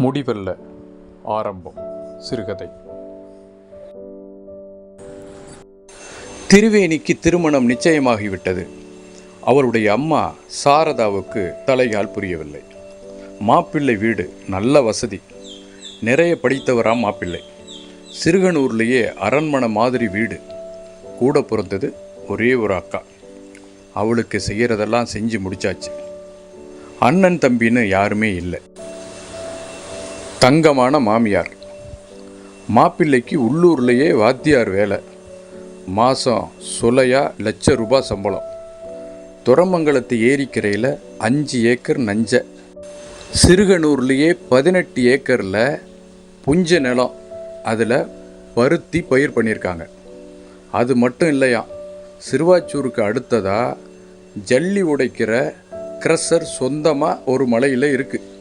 முடிவல்ல. ஆரம்பம். சிறுகதை. திருவேணிக்கு திருமணம் நிச்சயமாகிவிட்டது. அவருடைய அம்மா சாரதாவுக்கு தலைகால் புரியவில்லை. மாப்பிள்ளை வீடு நல்ல வசதி. நிறைய படித்தவராம் மாப்பிள்ளை. சிறுகனூர்லேயே அரண்மனை மாதிரி வீடு. கூட பிறந்தது ஒரே ஒரு அக்கா. அவளுக்கு செய்கிறதெல்லாம் செஞ்சு முடிச்சாச்சு. அண்ணன் தம்பின்னு யாருமே இல்லை. தங்கமான மாமியார். மாப்பிள்ளைக்கு உள்ளூர்லேயே வாத்தியார் வேலை. மாதம் சுலையா லட்ச ரூபாய் சம்பளம். துறமங்கலத்து ஏரிக்கரையில் அஞ்சு ஏக்கர் நஞ்ச. சிறுகனூர்லேயே பதினெட்டு ஏக்கரில் புஞ்ச நிலம் அதில் பருத்தி பயிர் பண்ணியிருக்காங்க. அது மட்டும் இல்லையா சிறுவாச்சூருக்கு அடுத்ததாக ஜல்லி உடைக்கிற க்ரஷர் சொந்தமாக ஒரு மலையில் இருக்குது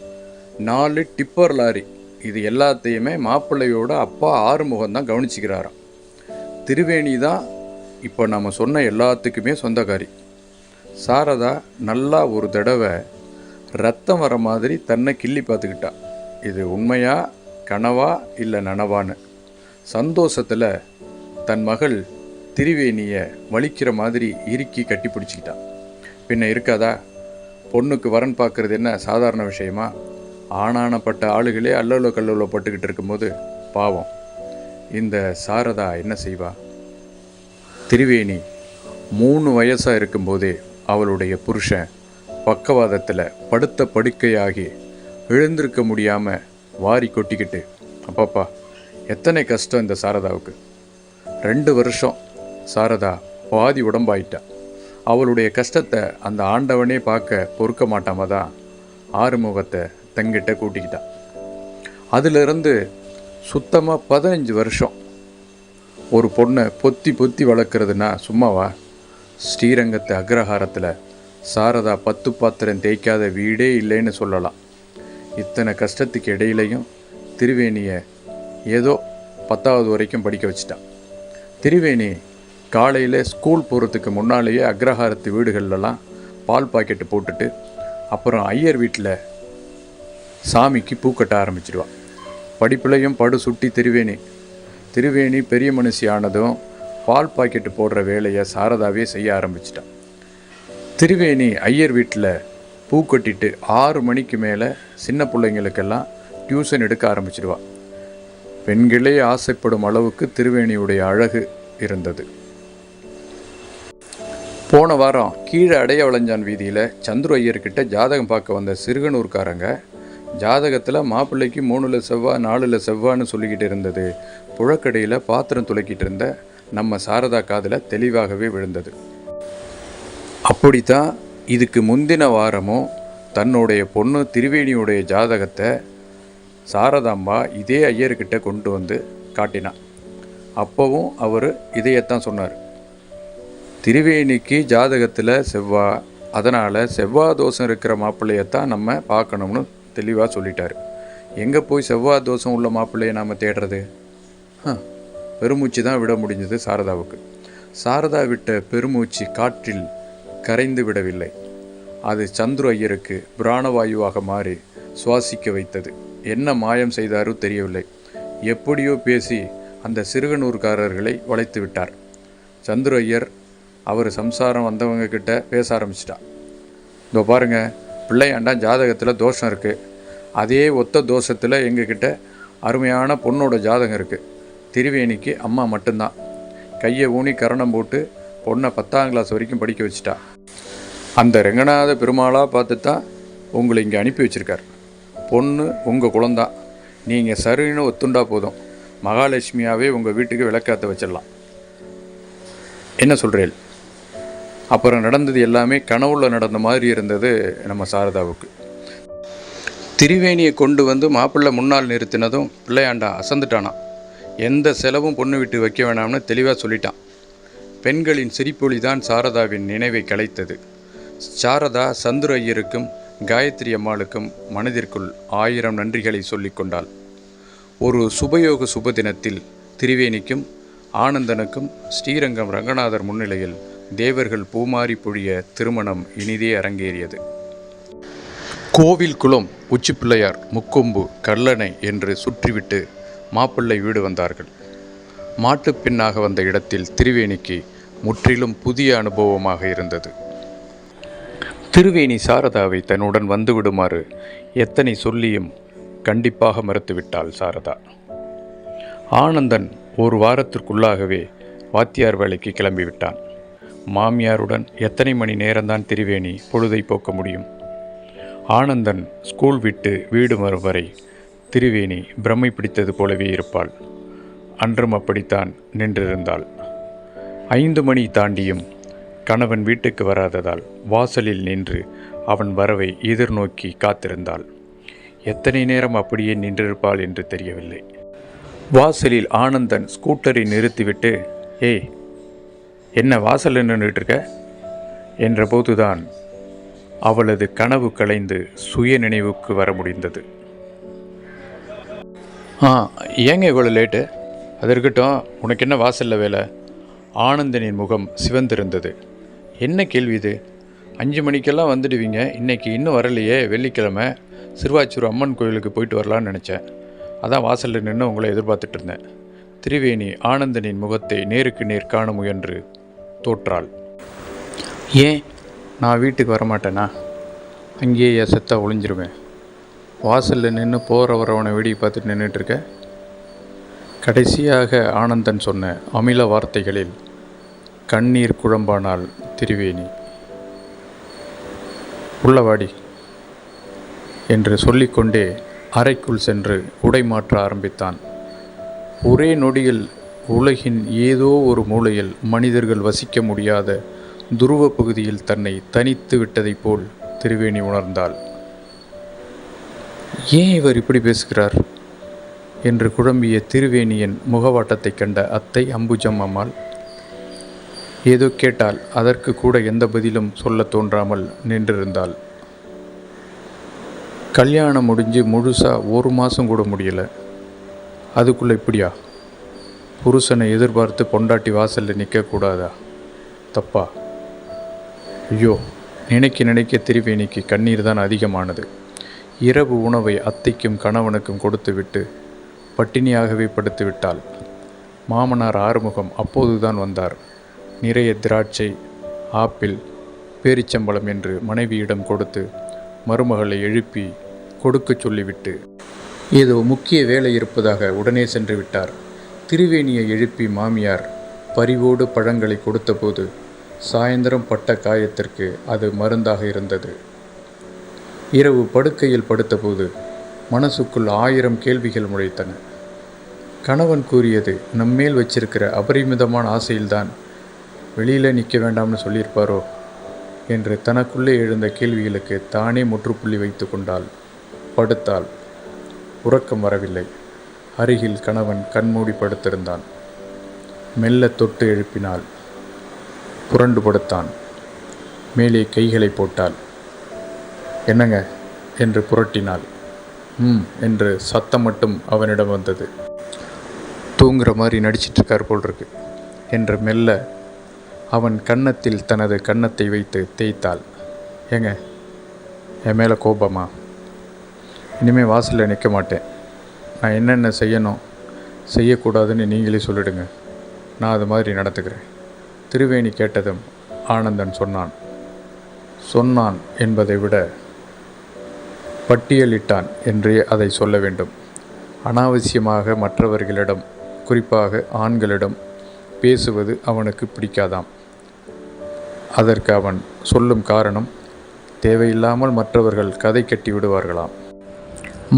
நாலு டிப்பர் லாரி. இது எல்லாத்தையுமே மாப்பிள்ளையோட அப்பா ஆறுமுகம் தான் கவனிச்சுக்கிறாராம். திருவேணி தான் இப்போ நம்ம சொன்ன எல்லாத்துக்குமே சொந்தக்காரி. சாரதா நல்லா ஒரு தடவை ரத்தம் வர மாதிரி தன்னை கிள்ளி பார்த்துக்கிட்டா. இது உண்மையா கனவா இல்லை நனவான்னு. சந்தோஷத்தில் தன் மகள் திரிவேணியை வலிக்கிற மாதிரி இறுக்கி கட்டி பிடிச்சிக்கிட்டான் பின்ன இருக்காதா? பொண்ணுக்கு வரன் பார்க்கறது என்ன சாதாரண விஷயமா? ஆணானப்பட்ட ஆளுகளே அல்லோல கல்லோல பட்டுக்கிட்டு இருக்கும்போது பாவம். இந்த சாரதா என்ன செய்வா? திரிவேணி மூணு வயசாக இருக்கும்போதே அவளுடைய புருஷன் பக்கவாதத்தில் படுத்த படுக்கையாகி எழுந்திருக்க முடியாமல் வாரி கொட்டிக்கிட்டு அப்பாப்பா எத்தனை கஷ்டம் இந்த சாரதாவுக்கு? ரெண்டு வருஷம். சாரதா பாதி உடம்பாயிட்டா. அவளுடைய கஷ்டத்தை அந்த ஆண்டவனே பார்க்க பொறுக்க மாட்டாம தான் ஆறுமுகத்தை தங்கிட்ட கூட்டிக்கிட்டான் அதிலிருந்து சுத்தமாக பதினஞ்சு வருஷம் ஒரு பொண்ணை பொத்தி பொத்தி வளர்க்குறதுனா சும்மாவா? ஸ்ரீரங்கத்து அக்ரஹாரத்தில் சாரதா பத்து பாத்திரம் தேய்க்காத வீடே இல்லைன்னு சொல்லலாம். இத்தனை கஷ்டத்துக்கு இடையிலையும் திருவேணியை ஏதோ பத்தாவது வரைக்கும் படிக்க வச்சிட்டான். திருவேணி காலையில் ஸ்கூல் போகிறதுக்கு முன்னாலேயே அக்ரஹாரத்து வீடுகள்லாம் பால் பாக்கெட்டு போட்டுட்டு அப்புறம் ஐயர் வீட்டில் சாமிக்கு பூக்கட்ட ஆரம்பிச்சிடுவான் படிப்புலையும் படு சுட்டி திருவேணி. திருவேணி பெரிய மனுஷி ஆனதும் பால் பாக்கெட்டு போடுற வேலையை சாரதாவே செய்ய ஆரம்பிச்சிட்டான் திருவேணி ஐயர் வீட்டில் பூ கட்டிட்டு ஆறு மணிக்கு மேலே சின்ன பிள்ளைங்களுக்கெல்லாம் டியூஷன் எடுக்க ஆரம்பிச்சிடுவா. பெண்களே ஆசைப்படும் அளவுக்கு திருவேணியுடைய அழகு இருந்தது. போன வாரம் கீழே அடைய வளைஞ்சான் வீதியில் சந்துரு ஐயர்கிட்ட ஜாதகம் பார்க்க வந்த சிறுகனூர்காரங்க ஜாதகத்தில் மாப்பிள்ளைக்கு மூணில் செவ்வா நாலில் செவ்வான்னு சொல்லிக்கிட்டு இருந்தது. புழக்கடையில் பாத்திரம் துளைக்கிட்டு இருந்த நம்ம சாரதா காதில் தெளிவாகவே விழுந்தது. அப்படித்தான் இதுக்கு முந்தின வாரமும் தன்னுடைய பொண்ணு திருவேணியுடைய ஜாதகத்தை சாரதாம்பா இதே ஐயர்கிட்ட கொண்டு வந்து காட்டினான். அப்போவும் அவர் இதையத்தான் சொன்னார். திருவேணிக்கு ஜாதகத்தில் செவ்வா அதனால் செவ்வாய் தோஷம் இருக்கிற மாப்பிள்ளையத்தான் நம்ம பார்க்கணும்னு தெளிவாக சொல்லிட்டார். எங்கே போய் செவ்வாய் தோஷம் உள்ள மாப்பிள்ளையை நாம் தேடுறது? ஹ, பெருமூச்சு தான் விட முடிஞ்சது சாரதாவுக்கு. சாரதா விட்ட பெருமூச்சு காற்றில் கரைந்து விடவில்லை. அது சந்துரு ஐயருக்கு பிராணவாயுவாக மாறி சுவாசிக்க வைத்தது. என்ன மாயம் செய்தாரோ தெரியவில்லை. எப்படியோ பேசி அந்த சிறுகனூர்காரர்களை வளைத்து விட்டார். சந்துரு ஐயர் அவர் சம்சாரம் வந்தவங்க கிட்ட பேச ஆரம்பிச்சிட்டா. இதோ பாருங்க பிள்ளையாண்டா ஜாதகத்தில் தோஷம் இருக்குது அதே ஒத்த தோஷத்தில் எங்ககிட்ட அருமையான பொண்ணோட ஜாதகம் இருக்குது திருவேணிக்கு அம்மா மட்டும்தான். கையை ஊனி கரணம் போட்டு பொண்ணை பத்தாம் கிளாஸ் வரைக்கும் படிக்க வச்சிட்டா. அந்த ரெங்கநாத பெருமாளாக பார்த்து தான் உங்களை இங்கே அனுப்பி வச்சுருக்கார். பொண்ணு உங்கள் குழந்தான் நீங்கள் சரின்னு ஒத்துண்டா போதும். மகாலட்சுமியாகவே உங்கள் வீட்டுக்கு விளக்காத்த வச்சிடலாம். என்ன சொல்கிறேன் அப்புறம் நடந்தது எல்லாமே கனவுல நடந்த மாதிரி இருந்தது நம்ம சாரதாவுக்கு. திரிவேணியை கொண்டு வந்து மாப்பிள்ளை முன்னால் நிறுத்தினதும் பிள்ளையாண்டா அசந்துட்டானா. எந்த செலவும் பொண்ணு விட்டு வைக்க வேணாம்னு தெளிவாக சொல்லிட்டான். பெண்களின் சிரிப்பொலி தான் சாரதாவின் நினைவை கலைத்தது. சாரதா சந்துரு ஐயருக்கும் காயத்ரி அம்மாளுக்கும் மனதிற்குள் ஆயிரம் நன்றிகளை சொல்லி கொண்டாள். ஒரு சுபயோக சுபதினத்தில் திரிவேணிக்கும் ஆனந்தனுக்கும் ஸ்ரீரங்கம் ரங்கநாதர் முன்னிலையில் தேவர்கள் பூமாரி பொழிய திருமணம் இனிதே அரங்கேறியது. கோவில் குளம் உச்சிப்பிள்ளையார் முக்கொம்பு கல்லணை என்று சுற்றிவிட்டு மாப்பிள்ளை வீடு வந்தார்கள். மாட்டுப் பெண்ணாக வந்த இடத்தில் திருவேணிக்கு முற்றிலும் புதிய அனுபவமாக இருந்தது. திருவேணி சாரதாவை தன்னுடன் வந்துவிடுமாறு எத்தனை சொல்லியும் கண்டிப்பாக மறுத்துவிட்டாள் சாரதா. ஆனந்தன் ஒரு வாரத்திற்குள்ளாகவே வாத்தியார் வேலைக்கு கிளம்பிவிட்டான். மாமியாருடன் எத்தனை மணி நேரம்தான் திருவேணி பொழுதை போக்க முடியும்? ஆனந்தன் ஸ்கூல் விட்டு வீடு வரும் வரை திருவேணி பிரமை பிடித்தது போலவே இருப்பாள். அன்றும் அப்படித்தான் நின்றிருந்தாள். ஐந்து மணி தாண்டியும் கணவன் வீட்டுக்கு வராததால் வாசலில் நின்று அவன் வரவை எதிர்நோக்கி காத்திருந்தாள். எத்தனை நேரம் அப்படியே நின்றிருப்பாள் என்று தெரியவில்லை. வாசலில் ஆனந்தன் ஸ்கூட்டரை நிறுத்திவிட்டு ஏய் என்ன வாசலில் நின்றுட்டுருக்க என்றபோதுதான் அவளது கனவு கலைந்து சுய நினைவுக்கு வர முடிந்தது. ஆ ஏங்க இவ்வளோ லேட்டு? அது இருக்கட்டும் உனக்கு என்ன வாசலில் வேலை? ஆனந்தனின் முகம் சிவந்திருந்தது. என்ன கேள்வி இது? அஞ்சு மணிக்கெல்லாம் வந்துடுவீங்க இன்னைக்கு இன்னும் வரலையே வெள்ளிக்கிழமை. சிறுவாச்சூர் அம்மன் கோயிலுக்கு போயிட்டு வரலான்னு நினச்சேன். அதான் வாசலில் நின்று உங்களை எதிர்பார்த்துட்டு இருந்தேன். திரிவேணி ஆனந்தனின் முகத்தை நேருக்கு நேர் காண முயன்று தோற்றாள். ஏன்? நான் வீட்டுக்கு வரமாட்டேனா? அங்கேயே செத்தா ஒளிஞ்சிருவேன். வாசலில் நின்று போகிற வரவனை வெடி பார்த்துட்டு நின்றுட்டுருக்க கடைசியாக ஆனந்தன் சொன்ன அமில வார்த்தைகளில் கண்ணீர் குழம்பானால் திருவேணி. உள்ளவாடி என்று சொல்லிக்கொண்டே அறைக்குள் சென்று உடை மாற்ற ஆரம்பித்தான். ஒரே நொடியில் உலகின் ஏதோ ஒரு மூலையில் மனிதர்கள் வசிக்க முடியாத துருவ பகுதியில் தன்னை தனித்து விட்டதைப் போல் திருவேணி உணர்ந்தாள். ஏன் இவர் இப்படி பேசுகிறார்? என்று குழம்பிய திருவேணியின் முகவாட்டத்தைக் கண்ட அத்தை அம்புஜம் அம்மாள் ஏதோ கேட்டால் அதற்கு கூட எந்த பதிலும் சொல்லத் தோன்றாமல் நின்றிருந்தாள். கல்யாணம் முடிஞ்சு முழுசாக ஒரு மாதம் கூட முடியல. அதுக்குள்ளே இப்படியா? புருஷனை எதிர்பார்த்து பொண்டாட்டி வாசலில் நிற்கக்கூடாதா தப்பா? ஐயோ நினைக்க நினைக்க திருவேணிக்கு கண்ணீர் தான் அதிகமானது. இரவு உணவை அத்தைக்கும் கணவனுக்கும் கொடுத்துவிட்டு பட்டினியாகவே படுத்து விட்டாள் மாமனார் ஆறுமுகம் அப்போதுதான் வந்தார். நிறைய திராட்சை ஆப்பிள் பேரிச்சம்பழம் என்று மனைவியிடம் கொடுத்து மருமகளை எழுப்பி கொடுக்கச் சொல்லிவிட்டு ஏதோ முக்கிய வேலை இருப்பதாக உடனே சென்று விட்டார். திருவேணியை எழுப்பி மாமியார் பரிவோடு பழங்களை கொடுத்தபோது சாயந்தரம் பட்ட காயத்திற்கு அது மருந்தாக இருந்தது. இரவு படுக்கையில் படுத்தபோது மனசுக்குள் ஆயிரம் கேள்விகள் முளைத்தன. கணவன் கூறியது நம்மேல் வச்சிருக்கிற அபரிமிதமான ஆசையில்தான் வெளியில் நிற்க வேண்டாம்னு சொல்லியிருப்பாரோ? என்று தனக்குள்ளே எழுந்த கேள்விகளுக்கு தானே முற்றுப்புள்ளி வைத்து கொண்டாள். படுத்தாள். உறக்கம் வரவில்லை. அருகில் கணவன் கண்மூடி படுத்திருந்தான். மெல்ல தொட்டு எழுப்பினாள். புரண்டு படுத்தான் மேலே கைகளை போட்டாள். என்னங்க? என்று புரட்டினாள். ம் என்று சத்தம் மட்டும் அவனிடம் வந்தது. தூங்குற மாதிரி நடிச்சிட்டு இருக்கார் போல் இருக்கு என்று மெல்ல அவன் கன்னத்தில் தனது கன்னத்தை வைத்து தேய்த்தாள். ஏங்க என் மேலே கோபமா? இனிமேல் வாசலில் நிற்க மாட்டேன். நான் என்னென்ன செய்யணும் செய்யக்கூடாதுன்னு நீங்களே சொல்லிடுங்க. நான் அது மாதிரி நடத்துக்கிறேன் திருவேணி கேட்டதும் ஆனந்தன் சொன்னான் சொன்னான் என்பதை விட பட்டியலிட்டான் என்றே அதை சொல்ல வேண்டும். அனாவசியமாக மற்றவர்களிடம் குறிப்பாக ஆண்களிடம் பேசுவது அவனுக்கு பிடிக்காதாம். அதற்கு அவன் சொல்லும் காரணம் தேவையில்லாமல் மற்றவர்கள் கதை கட்டி விடுவார்களாம்.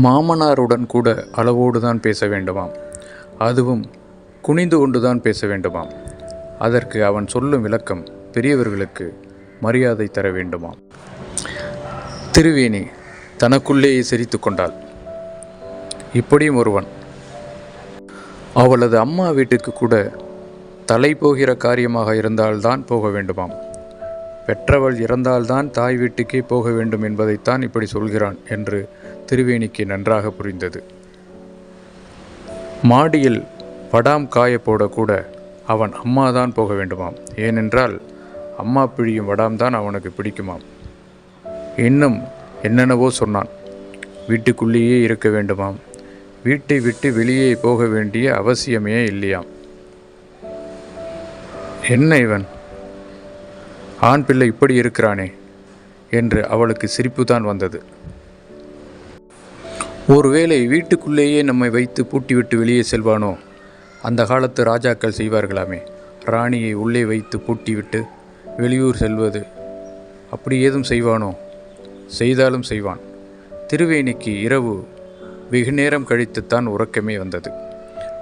மாமனாருடன் கூட அளவோடு தான் பேச வேண்டுமாம். அதுவும் குனிந்து கொண்டுதான் பேச வேண்டுமாம். அதற்கு அவன் சொல்லும் விளக்கம் பெரியவர்களுக்கு மரியாதை தர வேண்டுமாம் திருவேணி தனக்குள்ளேயே சிரித்து கொண்டாள். இப்படியும் ஒருவன். அவளது அம்மா வீட்டுக்கு கூட தலை போகிற காரியமாக இருந்தால்தான் போக வேண்டுமாம். பெற்றவள் இறந்தால்தான் தாய் வீட்டுக்கே போக வேண்டும் என்பதைத்தான் இப்படி சொல்கிறான் என்று திருவேணிக்கு நன்றாக புரிந்தது. மாடியில் படாம் காய போடக்கூட அவன் அம்மா தான் போக வேண்டுமாம். ஏனென்றால் அம்மா பிழியும் வடாம் தான் அவனுக்கு பிடிக்குமாம். இன்னும் என்னென்னவோ சொன்னான். வீட்டுக்குள்ளேயே இருக்க வேண்டுமாம். வீட்டை விட்டு வெளியே போக வேண்டிய அவசியமே இல்லையாம். என்ன இவன்? ஆண் பிள்ளை இப்படி இருக்கிறானே? என்று அவளுக்கு சிரிப்பு தான் வந்தது. ஒருவேளை வீட்டுக்குள்ளேயே நம்மை வைத்து பூட்டிவிட்டு வெளியே செல்வானோ? அந்த காலத்து ராஜாக்கள் செய்வார்களாமே. ராணியை உள்ளே வைத்து பூட்டிவிட்டு வெளியூர் செல்வது அப்படி ஏதும் செய்வானோ? செய்தாலும் செய்வான். திருவேணிக்கு இரவு வெகு நேரம் கழித்துத்தான் உறக்கமே வந்தது.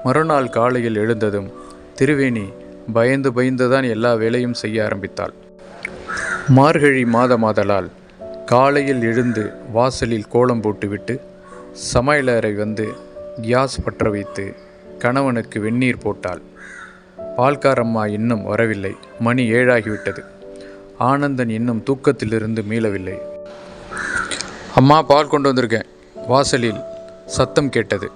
மறுநாள் காலையில் எழுந்ததும் திருவேணி பயந்து பயந்துதான் எல்லா வேலையும் செய்ய ஆரம்பித்தாள். மார்கழி மாதமாதலால் காலையில் எழுந்து வாசலில் கோலம் போட்டுவிட்டு சமையலறை வந்து கியாஸ் பற்ற வைத்து கணவனுக்கு வெந்நீர் போட்டாள். பால்காரம்மா இன்னும் வரவில்லை. மணி ஏழாகிவிட்டது. ஆனந்தன் இன்னும் தூக்கத்திலிருந்து மீளவில்லை. அம்மா பால் கொண்டு வந்திருக்கேன். வாசலில் சத்தம் கேட்டது.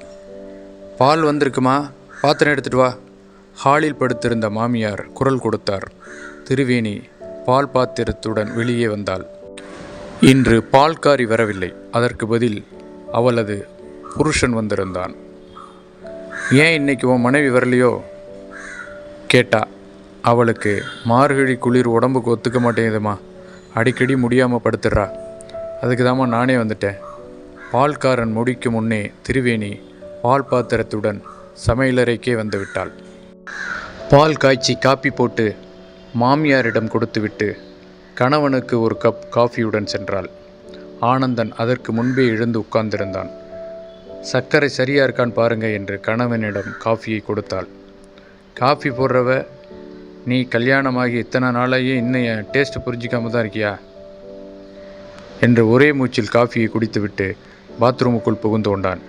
பால் வந்திருக்குமா? பாத்திரம் எடுத்துட்டு வா. ஹாலில் படுத்திருந்த மாமியார் குரல் கொடுத்தார். திருவேணி பால் பாத்திரத்துடன் வெளியே வந்தாள். இன்று பால்காரி வரவில்லை. அதற்கு பதில் அவளது புருஷன் வந்திருந்தான். ஏன் இன்னைக்கு உன் மனைவி வரலையோ? கேட்டா அவளுக்கு மார்கழி குளிர் உடம்புக்கு ஒத்துக்க மாட்டேங்குதுமா. அடிக்கடி முடியாமல் படுத்துடுறா அதுக்கு தாம்மா நானே வந்துட்டேன். பால்காரன் முடிக்கு முன்னே திருவேணி பால் பாத்திரத்துடன் சமையலறைக்கே வந்து விட்டாள். பால் காய்ச்சி காப்பி போட்டு மாமியாரிடம் கொடுத்துவிட்டு கணவனுக்கு ஒரு கப் காஃபியுடன் சென்றாள். ஆனந்தன் அதற்கு முன்பே எழுந்து உட்கார்ந்திருந்தான். சர்க்கரை சரியா இருக்கான்னு பாருங்க என்று கணவனிடம் காஃபியை கொடுத்தாள். காஃபி போடுறவ நீ கல்யாணமாகி இத்தனை நாளாயே இன்னும் என் டேஸ்ட் புரிஞ்சிக்காம தான் இருக்கியா? என்று ஒரே மூச்சில் காஃபியை குடித்துவிட்டு பாத்ரூமுக்குள் புகுந்து கொண்டான்.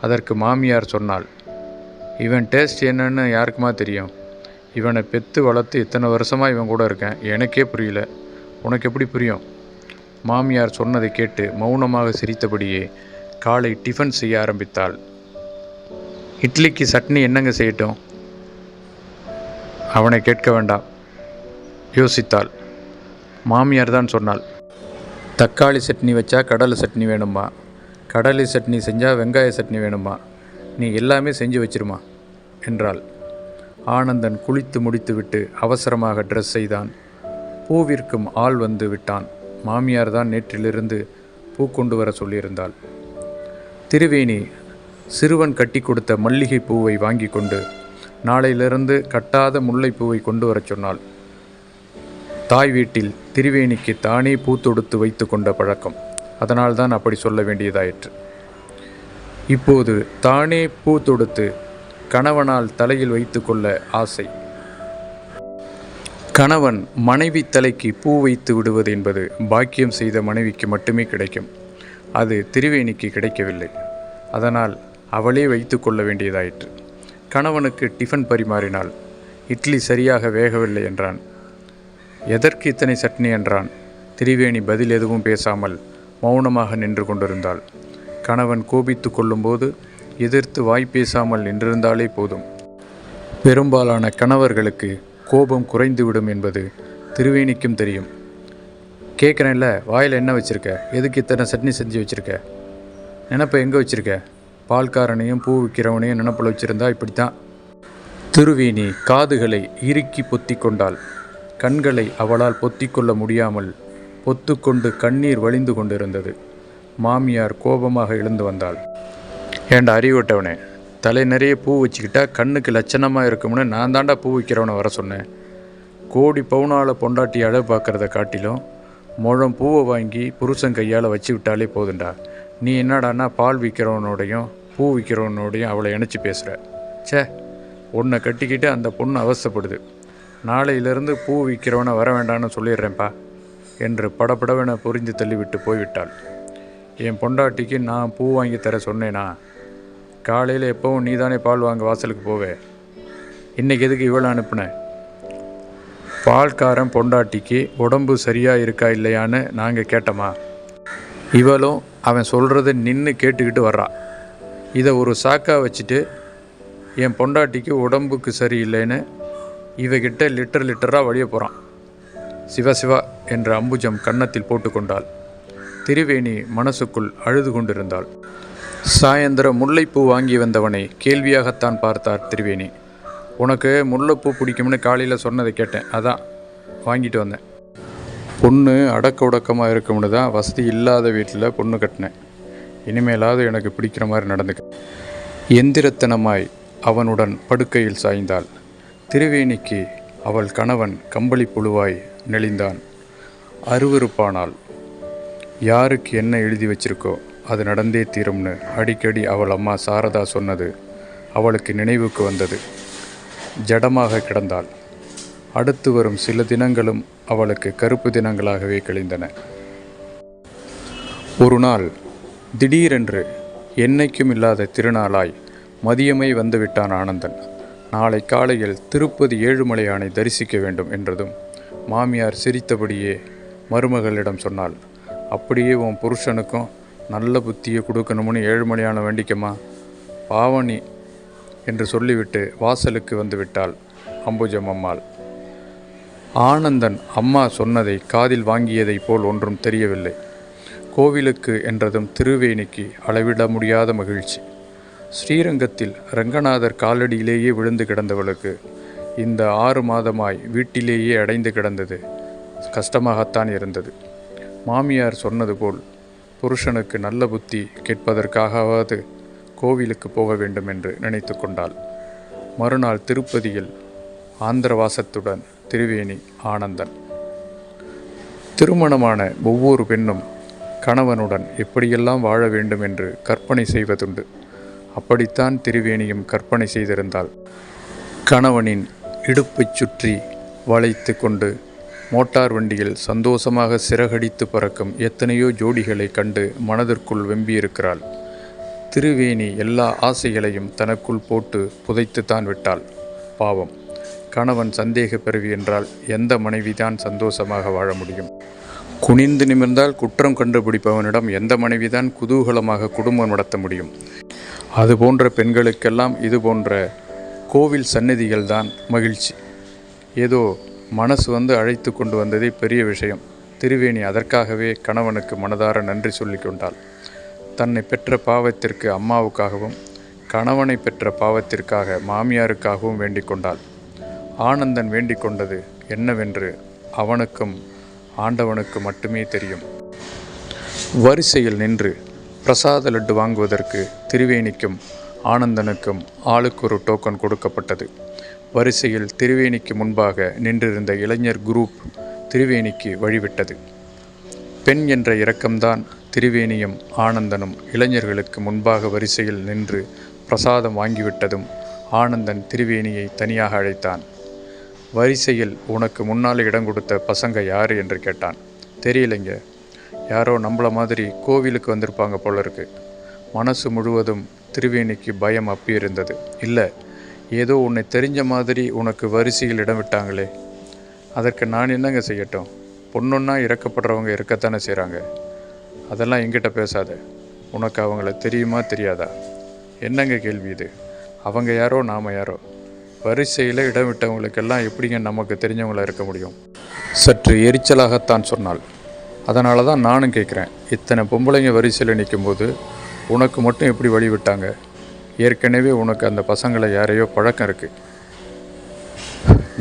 அதற்கு மாமியார் சொன்னாள் இவன் டேஸ்ட் என்னன்னு யாருக்குமா தெரியும்? இவனை பெத்து வளர்த்து இத்தனை வருஷமாக இவன் கூட இருக்கேன். எனக்கே புரியல. உனக்கு எப்படி புரியும்? மாமியார் சொன்னதை கேட்டு மௌனமாக சிரித்தபடியே காலை டிஃபன் செய்ய ஆரம்பித்தாள். இட்லிக்கு சட்னி என்னங்க செய்யட்டும்? அவனை கேட்க வேண்டாம். யோசித்தாள். மாமியார் தான் சொன்னாள். தக்காளி சட்னி வச்சா கடலை சட்னி வேணுமா? கடலை சட்னி செஞ்சால் வெங்காய சட்னி வேணுமா? நீ எல்லாமே செஞ்சு வச்சிருமா? என்றாள். ஆனந்தன் குளித்து முடித்துவிட்டு அவசரமாக ட்ரெஸ் செய்தான். பூவிற்கும் ஆள் வந்து விட்டான். மாமியார் தான் நேற்றிலிருந்து பூ கொண்டு வர சொல்லியிருந்தாள். திருவேணி சிறுவன் கட்டி கொடுத்த மல்லிகை பூவை வாங்கி கொண்டு நாளையிலிருந்து கட்டாத முல்லைப்பூவை கொண்டு வரச் சொன்னாள். தாய் வீட்டில் திருவேணிக்கு தானே பூ தொடுத்து வைத்து கொண்ட பழக்கம். அதனால்தான் அப்படி சொல்ல வேண்டியதாயிற்று. இப்போது தானே பூ தொடுத்து கணவனால் தலையில் வைத்துக்கொள்ள ஆசை. கணவன் மனைவி தலைக்கு பூ வைத்து விடுவது என்பது பாக்கியம் செய்த மனைவிக்கு மட்டுமே கிடைக்கும். அது திருவேணிக்கு கிடைக்கவில்லை. அதனால் அவளே வைத்து கொள்ள வேண்டியதாயிற்று. கணவனுக்கு டிஃபன் பரிமாறினாள். இட்லி சரியாக வேகவில்லை என்றான். எதற்கு இத்தனை சட்னி? என்றான். திரிவேணி பதில் எதுவும் பேசாமல் மௌனமாக நின்று கொண்டிருந்தாள். கணவன் கோபித்து கொள்ளும்போது எதிர்த்து வாய் பேசாமல் நின்றிருந்தாலே போதும். பெரும்பாலான கணவர்களுக்கு கோபம் குறைந்துவிடும் என்பது திருவேணிக்கும் தெரியும். கேட்குறேன்ல வாயில் என்ன வச்சுருக்க? எதுக்கு இத்தனை சட்னி செஞ்சு வச்சுருக்க? நினப்பை எங்கே வச்சுருக்க? பால்காரனையும் பூ விற்கிறவனையும் நினப்பில் வச்சுருந்தா இப்படித்தான். திருவேணி காதுகளை இறுக்கி பொத்தி கொண்டாள். கண்களை அவளால் பொத்திக்கொள்ள முடியாமல் பொத்துக்கொண்டு கண்ணீர் வழிந்து கொண்டிருந்தது. மாமியார் கோபமாக எழுந்து வந்தாள். ஏண்டா அறிவிட்டவனே தலை நிறைய பூ வச்சுக்கிட்டா கண்ணுக்கு லட்சணமாக இருக்கும்னு நான் தாண்டா பூ விற்கிறவனை வர சொன்னேன். கோடி பவுனால பொண்டாட்டி அழகு பார்க்குறத காட்டிலும் முழம் பூவை வாங்கி புருஷன் கையால் வச்சு விட்டாலே போதுண்டா. நீ என்னடான்னா பால் விற்கிறவனோடையும் பூ விற்கிறவனோடையும் அவளை இணைச்சி பேசுகிற ச்சே உன்னை கட்டிக்கிட்டு அந்த பொண்ணு அவசப்படுது. நாளையிலிருந்து பூ விற்கிறவனை வர வேண்டாம்னு சொல்லிடுறேன்ப்பா என்று படபடவென புரிஞ்சு தள்ளிவிட்டு போய்விட்டாள். என் பொண்டாட்டிக்கு நான் பூ வாங்கி தர சொன்னேனா? காலையில் எப்பவும் நீ தானே பால் வாங்க வாசலுக்கு போவே. இன்றைக்கி எதுக்கு இவ்வளோ அனுப்புனேன் பால்காரன் பொண்டாட்டிக்கு உடம்பு சரியாக இருக்கா இல்லையான்னு நாங்கள் கேட்டோமா. இவளும் அவன் சொல்கிறத நின்று கேட்டுக்கிட்டு வர்றா. இதை ஒரு சாக்கா வச்சுட்டு என் பொண்டாட்டிக்கு உடம்புக்கு சரியில்லைன்னு இவகிட்ட லிட்டர் லிட்டராக வழிய போகிறான் சிவா சிவா என்ற அம்புஜம் கன்னத்தில் போட்டுக்கொண்டாள் திரிவேணி மனசுக்குள் அழுது கொண்டிருந்தாள். சாயந்தரம் முல்லைப்பூ வாங்கி வந்தவனை கேள்வியாகத்தான் பார்த்தார் திரிவேணி. உனக்கு முல்லைப்பூ பிடிக்கும்னு காலையில் சொன்னதை கேட்டேன். அதான் வாங்கிட்டு வந்தேன். பொண்ணு அடக்க உடக்கமாக இருக்கும்னு தான் வசதி இல்லாத வீட்டில் பொண்ணு கட்டினேன். இனிமேலாவது எனக்கு பிடிக்கிற மாதிரி நடந்துக்க. எந்திரத்தனமாய் அவனுடன் படுக்கையில் சாய்ந்தாள். திருவேணிக்கு அவள் கணவன் கம்பளி புழுவாய் நெளிந்தான். அருவருப்பானாள். யாருக்கு என்ன எழுதி வச்சிருக்கோ அது நடந்தே தீரும்னு அடிக்கடி அவள் அம்மா சாரதா சொன்னது அவளுக்கு நினைவுக்கு வந்தது. ஜடமாக கிடந்தாள். அடுத்து வரும் சில தினங்களும் அவளுக்கு கருப்பு தினங்களாகவே கழிந்தன. ஒரு நாள் திடீரென்று என்னைக்கும் இல்லாத திருநாளாய் மதியமே வந்துவிட்டான் ஆனந்தன். நாளை காலையில் திருப்பதி ஏழுமலையானை தரிசிக்க வேண்டும் என்றதும் மாமியார் சிரித்தபடியே மருமகளிடம் சொன்னாள் அப்படியே உன் புருஷனுக்கும் நல்ல புத்தியை கொடுக்கணும்னு ஏழுமலையான வேண்டிக்கம்மா. பாவனி என்று சொல்லிவிட்டு வாசலுக்கு வந்துவிட்டாள் அம்புஜம் அம்மாள். ஆனந்தன் அம்மா சொன்னதை காதில் வாங்கியதைப் போல் ஒன்றும் தெரியவில்லை. கோவிலுக்கு என்றதும் திருவேணிக்கு அளவிட முடியாத மகிழ்ச்சி. ஸ்ரீரங்கத்தில் ரங்கநாதர் காலடியிலேயே விழுந்து கிடந்தவளுக்கு இந்த ஆறு மாதமாய் வீட்டிலேயே அடைந்து கிடந்தது கஷ்டமாகத்தான் இருந்தது. மாமியார் சொன்னது போல் புருஷனுக்கு நல்ல புத்தி கேட்பதற்காகவாவது கோவிலுக்கு போக வேண்டும் என்று நினைத்து கொண்டாள். மறுநாள் திருப்பதியில் ஆந்திரவாசத்துடன் திருவேணி ஆனந்தன். திருமணமான ஒவ்வொரு பெண்ணும் கணவனுடன் எப்படியெல்லாம் வாழ வேண்டும் என்று கற்பனை செய்வதுண்டு. அப்படித்தான் திருவேணியும் கற்பனை செய்திருந்தாள். கணவனின் இடுப்பைச் சுற்றி வளைத்து கொண்டு மோட்டார் வண்டியில் சந்தோஷமாக சிறகடித்து பறக்கும் எத்தனையோ ஜோடிகளை கண்டு மனதிற்குள் வெம்பியிருக்கிறாள். திருவேணி எல்லா ஆசைகளையும் தனக்குள் போட்டு புதைத்துத்தான் விட்டாள். பாவம். கணவன் சந்தேக பிறவி என்றால் எந்த மனைவிதான் சந்தோஷமாக வாழ முடியும்? குனிந்து நிமிர்ந்தால் குற்றம் கண்டுபிடிப்பவனிடம் எந்த மனைவிதான் குதூகலமாக குடும்பம் நடத்த முடியும்? அது போன்ற பெண்களுக்கெல்லாம் இது போன்ற கோவில் சந்நிதிகள் தான் மகிழ்ச்சி. ஏதோ மனசு வந்து அழைத்து கொண்டு வந்ததே பெரிய விஷயம். திருவேணி அதற்காகவே கணவனுக்கு மனதார நன்றி சொல்லிக் கொண்டாள். தன்னை பெற்ற பாவத்திற்கு அம்மாவுக்காகவும் கணவனை பெற்ற பாவத்திற்காக மாமியாருக்காகவும் வேண்டிக் கொண்டாள். ஆனந்தன் வேண்டிக் கொண்டது என்னவென்று அவனுக்கும் ஆண்டவனுக்கு மட்டுமே தெரியும். வரிசையில் நின்று பிரசாத லட்டு வாங்குவதற்கு திருவேணிக்கும் ஆனந்தனுக்கும் ஆளுக்கு ஒரு டோக்கன் கொடுக்கப்பட்டது. வரிசையில் திருவேணிக்கு முன்பாக நின்றிருந்த இளைஞர் குரூப் திருவேணிக்கு வழிவிட்டது. பெண் என்ற இரக்கம்தான் திரிவேணியும் ஆனந்தனும் இளைஞர்களுக்கு முன்பாக வரிசையில் நின்று பிரசாதம் வாங்கிவிட்டதும் ஆனந்தன் திருவேணியை தனியாக அழைத்தான். வரிசையில் உனக்கு முன்னால் இடம் கொடுத்த பசங்க யார் என்று கேட்டான். தெரியலைங்க. யாரோ நம்மள மாதிரி கோவிலுக்கு வந்திருப்பாங்க போல இருக்கு. மனசு முழுவதும் திருவேணிக்கு பயம் அப்பியிருந்தது. இல்லை ஏதோ உன்னை தெரிஞ்ச மாதிரி உனக்கு வரிசையில் இடம் விட்டாங்களே. அதற்கு நான் என்னங்க செய்யட்டும்? பொண்ணுன்னா இறக்கப்படுறவங்க இருக்கத்தானே செய்கிறாங்க அதெல்லாம் எங்கிட்ட பேசாத. உனக்கு அவங்கள தெரியுமா தெரியாதா? என்னங்க கேள்வி இது? அவங்க யாரோ நாம் யாரோ? வரிசையில் இடம் விட்டவங்களுக்கெல்லாம் எப்படிங்க நமக்கு தெரிஞ்சவங்களா இருக்க முடியும்? சற்று எரிச்சலாகத்தான் சொன்னாள். அதனால தான் நானும் கேட்குறேன் இத்தனை பொம்பளைங்க வரிசையில் நிற்கும்போது உனக்கு மட்டும் எப்படி வழி விட்டாங்க? ஏற்கனவே உனக்கு அந்த பசங்களை யாரையோ பழக்கம் இருக்குது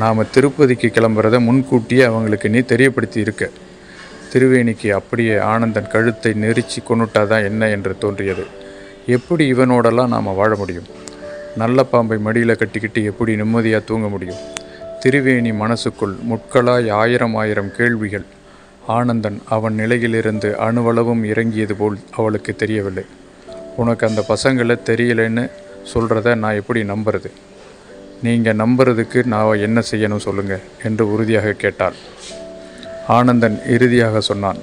நாம் திருப்பதிக்கு கிளம்புறத முன்கூட்டியே அவங்களுக்கு நீ தெரியப்படுத்தி இருக்க. திருவேணிக்கு அப்படியே ஆனந்தன் கழுத்தை நெரிச்சு கொண்டுட்டாதான் என்ன என்று தோன்றியது. எப்படி இவனோடெல்லாம் நாம் வாழ முடியும்? நல்ல பாம்பை மடியில் கட்டிக்கிட்டு எப்படி நிம்மதியாக தூங்க முடியும்? திருவேணி மனசுக்குள் முட்களாய் ஆயிரம் ஆயிரம் கேள்விகள். ஆனந்தன் அவன் நிலையிலிருந்து அணுவளவும் இறங்கியது போல் அவளுக்கு தெரியவில்லை. உனக்கு அந்த பசங்களை தெரியலைன்னு சொல்கிறத நான் எப்படி நம்புறது? நீங்கள் நம்புறதுக்கு நான் என்ன செய்யணும் சொல்லுங்கள் என்று உறுதியாக கேட்டாள். ஆனந்தன் இறுதியாக சொன்னான்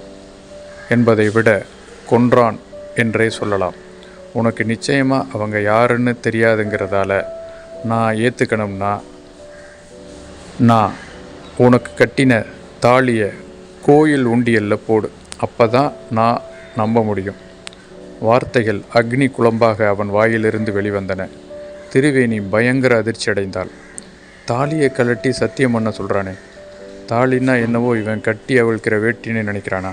என்பதை விட கொன்றான் என்றே சொல்லலாம். உனக்கு நிச்சயமாக அவங்க யாருன்னு தெரியாதுங்கிறதால நான் ஏற்றுக்கணும்னா நான் உனக்கு கட்டின தாலியை கோயில் உண்டியலில் போடு. அப்போ தான் நான் நம்ப முடியும். வார்த்தைகள் அக்னி குழம்பாக அவன் வாயிலிருந்து வெளிவந்தன. திருவேணி பயங்கர அதிர்ச்சி அடைந்தாள் தாலியை கழட்டி சத்தியம் பண்ண சொல்கிறானே தாலின்னா என்னவோ இவன் கட்டி அவிழ்க்கிற வேட்டின்னு நினைக்கிறானா?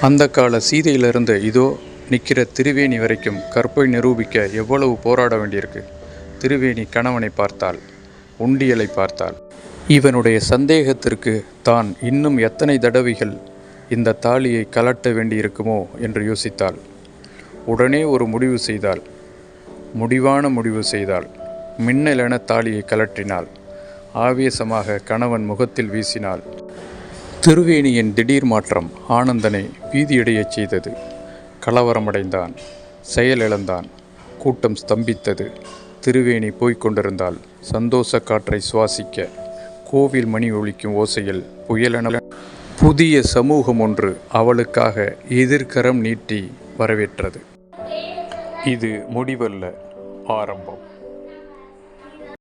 அந்த கால சீதையிலிருந்து இதோ நிற்கிற திருவேணி வரைக்கும் கற்பை நிரூபிக்க எவ்வளவு போராட வேண்டியிருக்கு? திருவேணி கணவனை பார்த்தாள் உண்டியலை பார்த்தாள். இவனுடைய சந்தேகத்திற்கு தான் இன்னும் எத்தனை தடவைகள் இந்த தாலியை கலட்ட வேண்டியிருக்குமோ என்று யோசித்தாள். உடனே ஒரு முடிவு செய்தாள். முடிவான முடிவு செய்தாள். மின்னலென தாலியை கலற்றினாள். ஆவேசமாக கணவன் முகத்தில் வீசினாள். திருவேணியின் திடீர் மாற்றம் ஆனந்தனை பீதியடையச் செய்தது. கலவரமடைந்தான். செயலிழந்தான் கூட்டம் ஸ்தம்பித்தது. திருவேணி போய்க்கொண்டிருந்தால் சந்தோஷ காற்றை சுவாசிக்க. கோவில் மணி ஒழிக்கும் ஓசையில் புயலென புதிய சமூகம் ஒன்று அவளுக்காக எதிர்கரம் நீட்டி வரவேற்றது. இது முடிவல்ல. ஆரம்பம்.